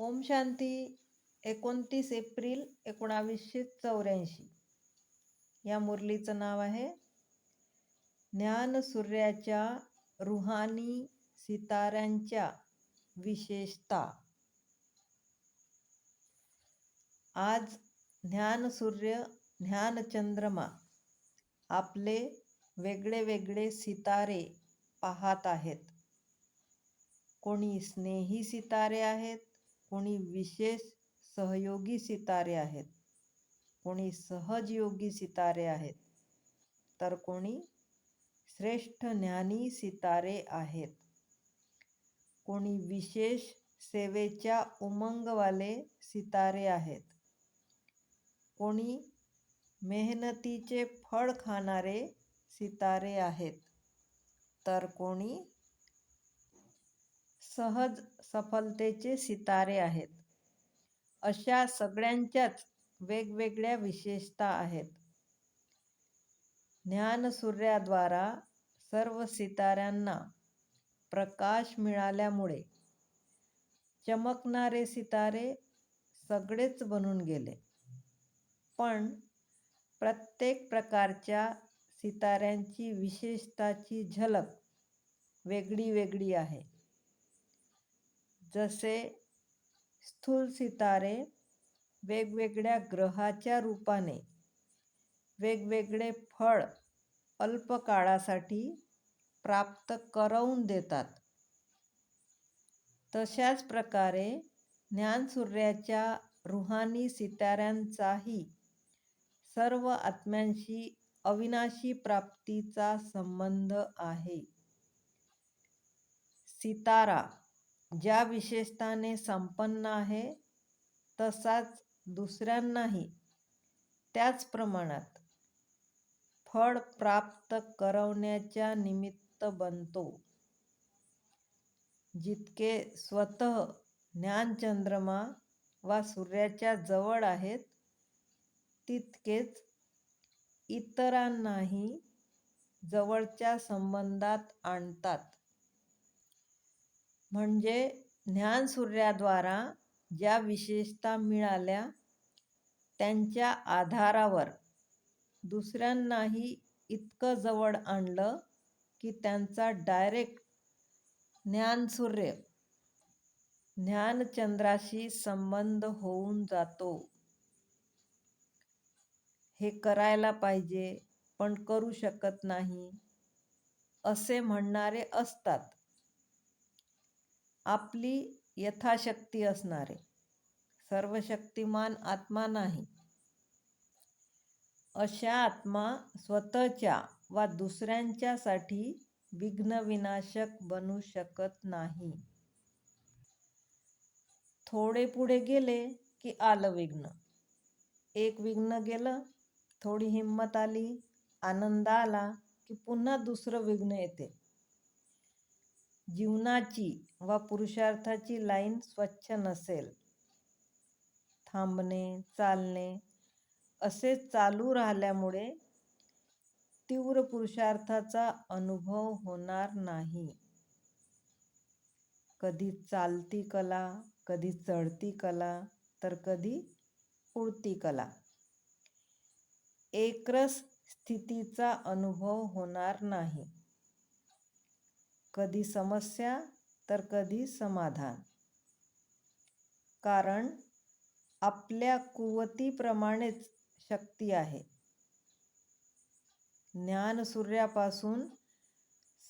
ओम शांती एकोणतीस एप्रिल एकोणावीसशे चौऱ्याऐंशी. या मुरलीचं नाव आहे ज्ञान सूर्याच्या रुहानी सिताऱ्यांच्या विशेषता. आज ज्ञान सूर्य ज्ञान चंद्रमा आपले वेगळे वेगळे सितारे पाहत आहेत. कोणी स्नेही सितारे आहेत कोणी विशेष सहयोगी सितारे आहेत. कोणी सहजयोगी सितारे आहेत. तर कोणी श्रेष्ठ ज्ञानी सितारे आहेत. कोणी विशेष सेवेच्या उमंगवाले सितारे आहेत. कोणी मेहनतीचे फळ खाणारे सितारे आहेत. तर कोणी सहज सफलतेचे सितारे आहेत. अशा सगळ्यांच्याच वेगवेगळ्या विशेषता आहेत. ज्ञानसूर्याद्वारा सर्व सिताऱ्यांना प्रकाश मिळाल्यामुळे चमकणारे सितारे सगळेच बनून गेले. पण प्रत्येक प्रकारच्या सिताऱ्यांची विशेषताची झलक वेगळी वेगळी आहे. जसे स्थूल सितारे वेगवेगळ्या ग्रहाच्या रूपाने वेगवेगळे फळ अल्प काळासाठी प्राप्त करवून देतात. तशाच प्रकारे ज्ञानसूर्याच्या रुहानी सिताऱ्यांचाही सर्व आत्म्यांशी अविनाशी प्राप्तीचा संबंध आहे. सितारा ज्या विशेषताने संपन्न आहे तसाच दुसऱ्यांनाही. त्याच प्रमाणात फळ प्राप्त करवण्याच्या निमित्त बनतो. जितके स्वतः ज्ञानचंद्रमा वा सूर्याच्या जवळ आहेत तितकेच इतरांनाही जवळच्या संबंधात आणतात. म्हणजे ज्ञानसूर्याद्वारा ज्या विशेषता मिळाल्या त्यांच्या आधारावर दुसऱ्यांनाही इतकं जवळ आणलं की त्यांचा डायरेक्ट ज्ञानसूर्य ज्ञानचंद्राशी संबंध होऊन जातो. हे करायला पाहिजे पण करू शकत नाही असे म्हणणारे असतात. आपली यथाशक्ती असणारे. सर्वशक्तिमान आत्मा नाही. अशा आत्मा स्वतःच्या वा दुसऱ्यांच्यासाठी विघ्नविनाशक बनू शकत नाही. थोडे पुढे गेले की आलं विघ्न. एक विघ्न गेलं थोडी हिंमत आली आनंद आला की पुन्हा दुसरं विघ्न येते. जीवनाची वा पुरुषार्थाची लाईन स्वच्छ नसेल. थांबणे चालणे असे चालू राहिल्यामुळे तीव्र पुरुषार्थाचा अनुभव होणार नाही. कधी चालती कला कधी चढती कला तर कधी उडती कला. एकरस स्थितीचा अनुभव होणार नाही. कधी समस्या तर कधी समाधान. कारण आपल्या कुवतीप्रमाणेच शक्ती आहे. ज्ञानसूर्यापासून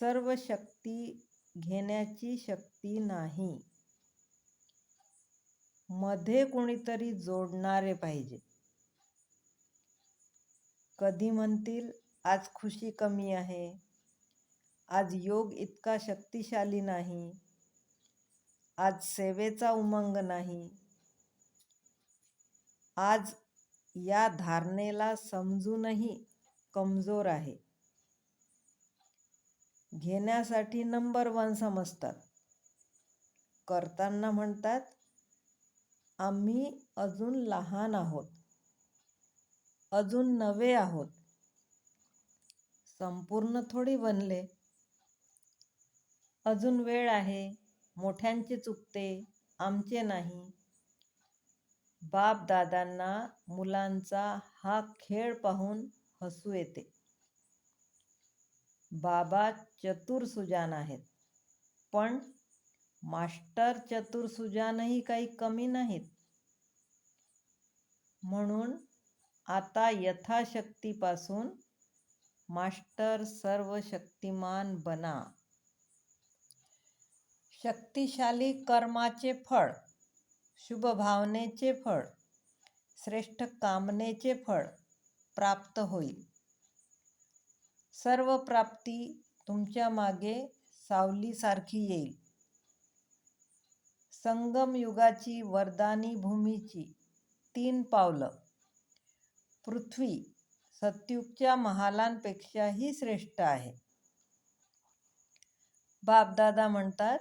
सर्व शक्ती घेण्याची शक्ती नाही. मध्ये कोणीतरी जोडणारे पाहिजे. कधी म्हणतील आज खुशी कमी आहे. आज योग इतका शक्तिशाली नाही. आज सेवेचा उमंग नाही. आज या धारणेला समजूनही कमजोर आहे. घेण्यासाठी नंबर वन समजतात. करताना म्हणतात आम्ही अजून लहान आहोत. अजून नवे आहोत. संपूर्ण थोडी बनले. अजून वेळ आहे. मोठ्यांचे चुकते आमचे नाही. बाप दादांना मुलांचा हा खेळ पाहून हसू येते. बाबा चतुर सुजान आहेत. पण मास्टर चतुर सुजानही काही कमी नाहीत. म्हणून आता यथाशक्तीपासून मास्टर सर्व शक्तिमान बना. शक्तिशाली कर्माचे फळ शुभ भावनेचे फळ श्रेष्ठ कामनेचे फळ प्राप्त होईल. सर्व प्राप्ती तुमच्या मागे सावलीसारखी येईल. संगम युगाची वरदानी भूमीची तीन पावलं. पृथ्वी सत्युगच्या महालांपेक्षाही श्रेष्ठ आहे. बापदादा म्हणतात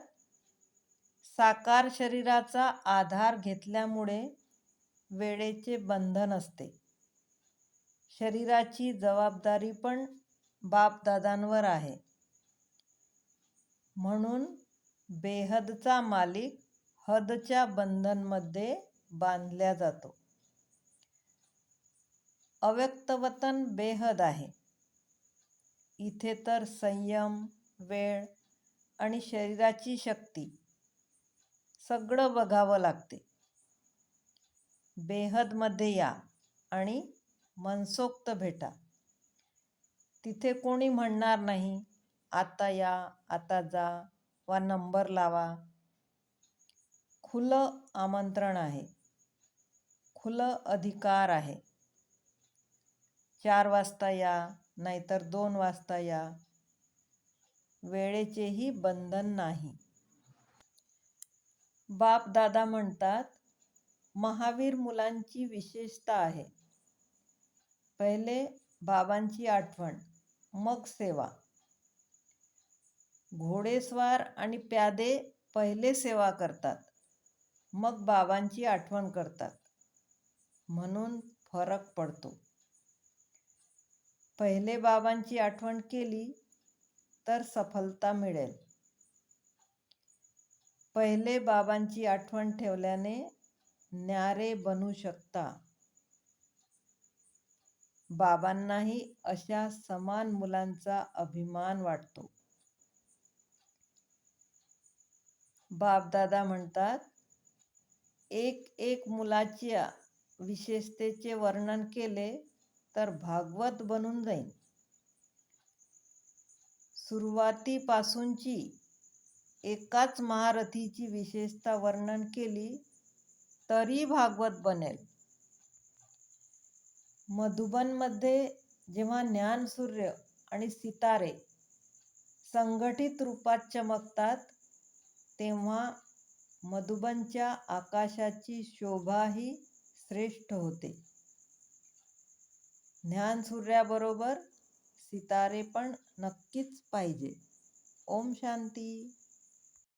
साकार शरीराचा आधार घेतल्यामुळे वेळेचे बंधन असते. शरीराची जबाबदारी पण बापदादांवर आहे. म्हणून बेहदचा मालिक हदच्या बंधनमध्ये बांधल्या जातो. अव्यक्तवतन बेहद आहे. इथे तर संयम वेळ आणि शरीराची शक्ती सगळं बघावं लागते. बेहदमध्ये या आणि मनसोक्त भेटा. तिथे कोणी म्हणणार नाही आता या आता जा वा नंबर लावा. खुलं आमंत्रण आहे. खुलं अधिकार आहे. चार वाजता या नाहीतर दोन वाजता या. वेळेचेही बंधन नाही. बाप दादा म्हणतात महावीर मुलांची विशेषता आहे. पहिले बाबांची आठवण मग सेवा. घोडेस्वार आणि प्यादे पहिले सेवा करतात मग बाबांची आठवण करतात. म्हणून फरक पडतो. पहिले बाबांची आठवण केली तर सफलता मिळेल. पहिले बाबांची आठवण ठेवल्याने न्यारे बनू शकता. बाबांनाही अशा समान मुलांचा अभिमान वाटतो. बापदादा म्हणतात एक एक मुलाच्या विशेषतेचे वर्णन केले तर भागवत बनून जाईल सुरुवातीपासूनची एकाच महारथीची विशेषता वर्णन केली तरी भागवत बनेल. मधुबनमध्ये जेव्हा ज्ञानसूर्य आणि सितारे संघटित रूपात चमकतात तेव्हा मधुबनच्या आकाशाची शोभाही श्रेष्ठ होते. ज्ञानसूर्याबरोबर सितारे पण नक्कीच पाहिजे. ओम शांती.